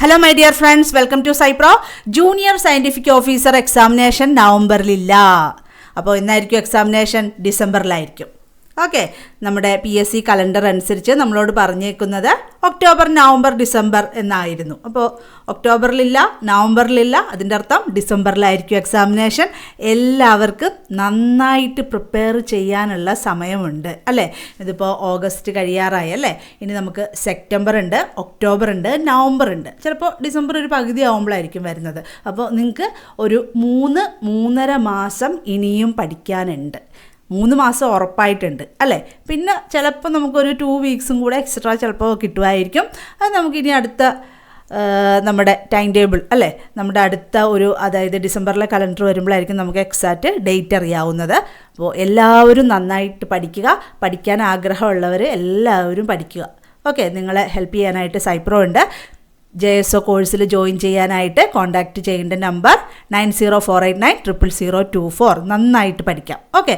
Hello my dear friends welcome to Sypro junior scientific officer examination നവംബറിലില്ല അപ്പോൾ എന്നായിരിക്കും examination ഡിസംബറിലായിരിക്കും okay. നമ്മുടെ P S C calendar അനുസരിച്ച് നമ്മളോട് പറഞ്ഞേക്കുന്നത് ഒക്ടോബർ നവംബർ ഡിസംബർ എന്നായിരുന്നു. അപ്പോൾ ഒക്ടോബറിലില്ല നവംബറിലില്ല അതിന്റെ അർത്ഥം ഡിസംബറിലായിരിക്കും എക്സാമിനേഷൻ എല്ലാവർക്കും നന്നായിട്ട് പ്രിപ്പയർ ചെയ്യാനുള്ള സമയമുണ്ട് അല്ലേ? ഇതിപ്പോൾ ഓഗസ്റ്റ് കഴിയാറായി അല്ലേ? ഇനി നമുക്ക് സെപ്റ്റംബർ ഉണ്ട് ഒക്ടോബർ ഉണ്ട് നവംബർ ഉണ്ട്. ചിലപ്പോൾ ഡിസംബർ ഒരു പകുതി ആവുമ്പോഴായിരിക്കും വരുന്നത്. അപ്പോൾ നിങ്ങൾക്ക് ഒരു മൂന്ന് മൂന്നര മാസം ഇനിയും പഠിക്കാനുണ്ട്. മൂന്ന് മാസം ഉറപ്പായിട്ടുണ്ട് അല്ലേ? പിന്നെ ചിലപ്പോൾ നമുക്കൊരു ടു വീക്സും കൂടെ എക്സ്ട്രാ ചിലപ്പോൾ കിട്ടുമായിരിക്കും. അത് നമുക്കിനി അടുത്ത നമ്മുടെ ടൈം ടേബിൾ അല്ലേ? നമ്മുടെ അടുത്ത ഒരു അതായത് ഡിസംബറിലെ കലണ്ടർ വരുമ്പോഴായിരിക്കും നമുക്ക് എക്സാക്റ്റ് ഡേറ്റ് അറിയാവുന്നത്. അപ്പോൾ എല്ലാവരും നന്നായിട്ട് പഠിക്കുക. പഠിക്കാൻ ആഗ്രഹമുള്ളവർ എല്ലാവരും പഠിക്കുക. ഓക്കെ നിങ്ങളെ ഹെൽപ്പ് ചെയ്യാനായിട്ട് സൈപ്രോ ഉണ്ട്. ജെ എസ് ഒ കോഴ്സിൽ ജോയിൻ ചെയ്യാനായിട്ട് കോൺടാക്റ്റ് ചെയ്യേണ്ട number nine zero four eight nine triple zero two four നന്നായിട്ട് പഠിക്കാം. ഓക്കെ